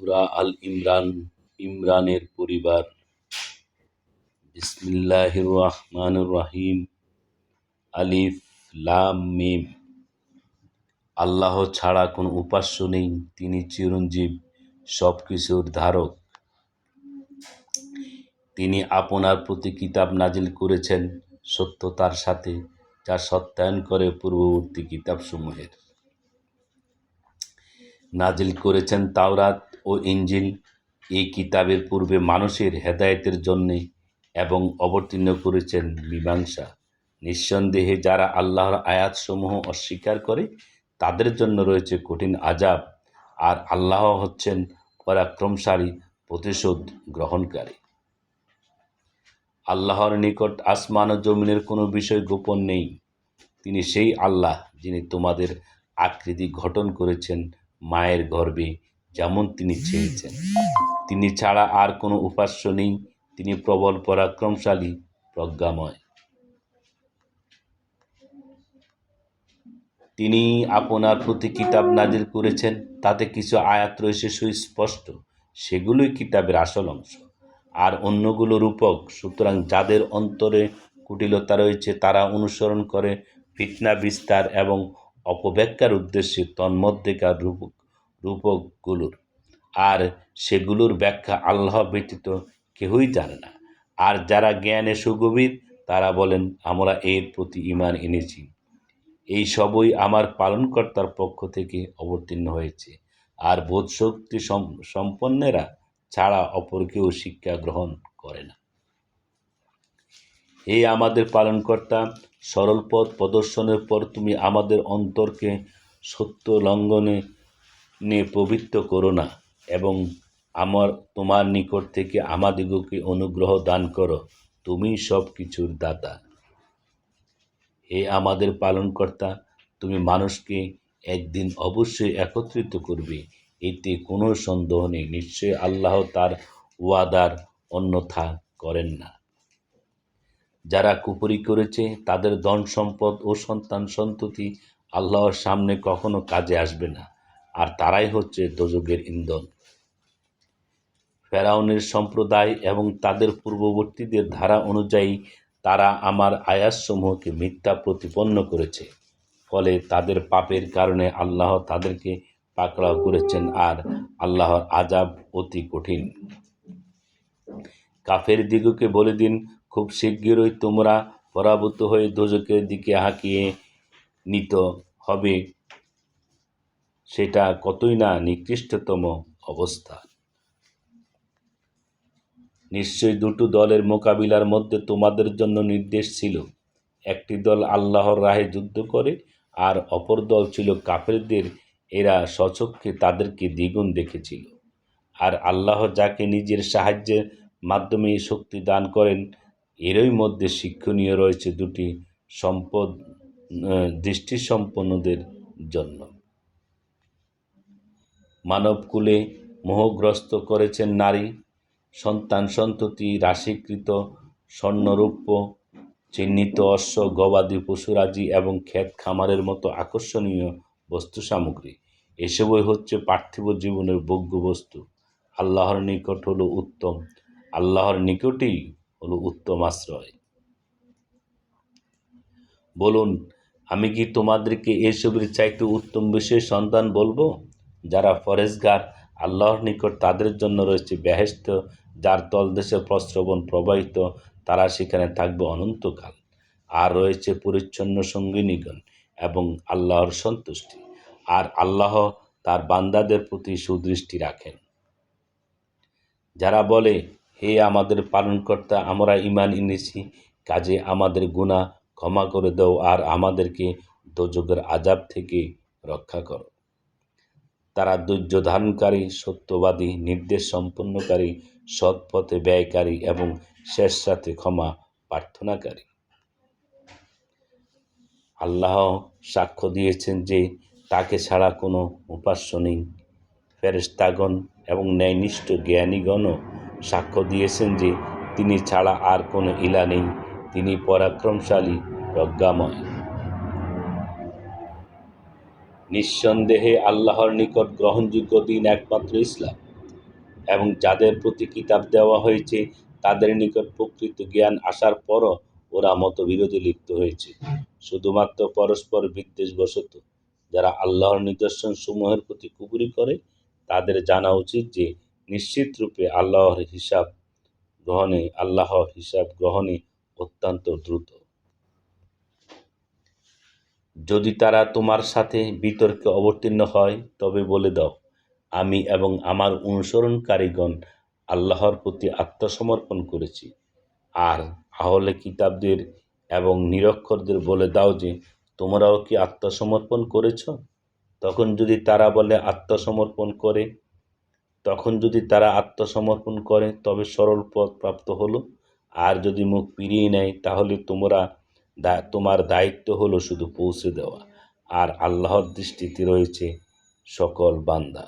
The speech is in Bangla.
সূরা আল ইমরান, ইমরানের পরিবার। বিসমিল্লাহির রহমানির রহিম। আলিফ, লাম, মিম। আল্লাহ ছাড়া কোনো উপাস্য নেই, তিনি চিরঞ্জীব সব কিছুর ধারক। তিনি আপনার প্রতি কিতাব নাজিল করেছেন, সত্যতার সাথে, যা সত্যায়ন করে পূর্ববর্তী কিতাবসমূহের। নাজিল করেছেন তাওরাত ও ইঞ্জিল এই কিতাবের পূর্বে মানুষের হেদায়েতের জন্যে এবং অবতীর্ণ করেছেন মীমাংসা। নিঃসন্দেহে যারা আল্লাহর আয়াতসমূহ অস্বীকার করে, তাদের জন্য রয়েছে কঠিন আজাব আর আল্লাহ হচ্ছেন পরাক্রমশালী প্রতিশোধ গ্রহণকারী। আল্লাহর নিকট আসমান ও জমিনের কোনো বিষয় গোপন নেই। তিনি সেই আল্লাহ যিনি তোমাদের আকৃতি গঠন করেছেন মায়ের গর্ভে যেমন তিনি চেয়েছেন। তিনি ছাড়া আর কোনো উপাস্য নেই। তিনি প্রবল, পরাক্রমশালী, প্রজ্ঞাময়। তিনি আপনার প্রতি কিতাব নাজিল করেছেন। তাতে কিছু আয়াত রয়েছে সুস্পষ্ট। সেগুলোই কিতাবের আসল অংশ। আর অন্যগুলো রূপক। সুতরাং যাদের অন্তরে কুটিলতা রয়েছে, তারা অনুসরণ করে। ফিতনা বিস্তার এবং অপব্যাখ্যার উদ্দেশ্যে তন্মধ্যেকার রূপক? রূপকগুলোর। আর সেগুলোর ব্যাখ্যা আল্লাহ ব্যতীত কেউই জানে না। আর যারা জ্ঞানে সুগভীর, তারা বলেন, আমরা এর প্রতি ইমান এনেছি। এই সবই আমার পালনকর্তার পক্ষ থেকে অবতীর্ণ হয়েছে। আর বোধশক্তি সম্পন্নেরা ছাড়া অপর কেউ শিক্ষা গ্রহণ করে না। এই আমাদের পালনকর্তা, সরল পথ প্রদর্শনের পর তুমি আমাদের অন্তরকে সত্য লঙ্ঘনে পবিত্র করো না, এবং আমার, তোমার নিকট থেকে আমাদিগকে অনুগ্রহ দান করো, তুমি সব কিছুর দাতা। হে আমাদের পালনকর্তা, তুমি মানুষকে একদিন অবশ্যই একত্রিত করবে, এতে কোনো সন্দেহ নেই নিশ্চয়ই আল্লাহ তার ওয়াদার অন্যথা করেন না। যারা কুপুরি করেছে, তাদের ধন সম্পদ ও সন্তান সন্ততি আল্লাহর সামনে কখনো কাজে আসবে না। আর তারাই হচ্ছে দোজগের ইন্ধন। ফেরাউনের সম্প্রদায় এবং তাদের পূর্ববর্তীদের ধারা অনুযায়ী তারা আমার আয়াসসমূহকে মিথ্যা প্রতিপন্ন করেছে। ফলে তাদের পাপের কারণে আল্লাহ তাদেরকে পাকড়াও করেছেন আর আল্লাহর আজাব অতি কঠিন। কাফের দিগকে বলে দিন, খুব শীঘ্রই তোমরা পরাভূত হয়ে দোজকের দিকে হাঁকিয়ে নিত হবে। সেটা কতই না নিকৃষ্টতম অবস্থা। নিশ্চয়ই দুটো দলের মোকাবিলার মধ্যে তোমাদের জন্য নির্দেশ ছিল। একটি দল আল্লাহর রাহে যুদ্ধ করে আর অপর দল ছিল কাফেরদের। এরা সচক্ষে তাদেরকে দ্বিগুণ দেখেছিল। আর আল্লাহ যাকে নিজের সাহায্যের মাধ্যমে শক্তি দান করেন, এরই মধ্যে শিক্ষণীয় রয়েছে দুটি সম্পদ দৃষ্টিসম্পন্নদের জন্য। মানবকুলে মোহগ্রস্ত করেছেন নারী। সন্তান সন্ততি রাশিকৃত স্বর্ণরূপ্য, চিহ্নিত অশ্ব, গবাদি পশুরাজি এবং ক্ষেত খামারের মতো আকর্ষণীয় বস্তু সামগ্রী এসবই হচ্ছে পার্থিব জীবনের ভোগ্য বস্তু। আল্লাহর নিকট হলো উত্তম। আল্লাহর নিকটেই হলো উত্তম আশ্রয়। বলুন, আমি কি তোমাদেরকে এসবের চাইতে উত্তম বিষয়ে সন্তান বলব? যারা ফরেজগার, আল্লাহর নিকট তাদের জন্য রয়েছে বেহেস্ত যার তলদেশে প্রস্রবণ প্রবাহিত, তারা সেখানে থাকবে অনন্তকাল। আর রয়েছে পরিচ্ছন্ন সঙ্গিনীগণ এবং আল্লাহর সন্তুষ্টি। আর আল্লাহ তার বান্দাদের প্রতি সুদৃষ্টি রাখেন। যারা বলে, হে আমাদের পালনকর্তা, আমরা ইমান এনেছি, কাজে আমাদের গুণা ক্ষমা করে দাও, আর আমাদেরকে দোজগের আজাব থেকে রক্ষা করো। তারা ধৈর্য ধারণকারী সত্যবাদী নির্দেশ সম্পন্নকারী সৎ পথে ব্যয়কারী এবং শেষ সাথে ক্ষমা প্রার্থনাকারী। আল্লাহ সাক্ষ্য দিয়েছেন যে তাকে ছাড়া কোনো উপাস্য নেই। ফেরেস্তাগণ এবং ন্যায়নিষ্ঠ জ্ঞানীগণও সাক্ষ্য দিয়েছেন যে তিনি ছাড়া আর কোনো ইলা নেই। তিনি পরাক্রমশালী, প্রজ্ঞাময়। নিঃসন্দেহে আল্লাহর নিকট গ্রহণযোগ্য দিন একমাত্র ইসলাম। এবং যাদের প্রতি কিতাব দেওয়া হয়েছে, তাদের নিকট প্রকৃত জ্ঞান আসার পরও ওরা মতবিরোধে লিপ্ত হয়েছে। শুধুমাত্র পরস্পর বিদ্বেষবশত যারা আল্লাহর নিদর্শন সমূহের প্রতি কুবুরি করে, তাদের জানা উচিত যে নিশ্চিত রূপে আল্লাহর হিসাব গ্রহণে, আল্লাহর হিসাব গ্রহণে অত্যন্ত দ্রুত। যদি তারা তোমার সাথে বিতর্কে অবতীর্ণ হয়, তবে বলে দাও, আমি এবং আমার অনুসরণকারীগণ আল্লাহর প্রতি আত্মসমর্পণ করেছি। আর আহলে কিতাবদের এবং নিরক্ষরদের বলে দাও যে, তোমরাও কি আত্মসমর্পণ করেছ? তখন যদি তারা বলে আত্মসমর্পণ করে, তখন যদি তারা আত্মসমর্পণ করে, তবে সরল পথ প্রাপ্ত হলো। আর যদি মুখ ফিরিয়ে নেয়, তাহলে তোমরা দা তোমার দায়িত্ব হলো শুধু পৌঁছে দেওয়া আর আল্লাহর দৃষ্টিতে রয়েছে সকল বান্দা।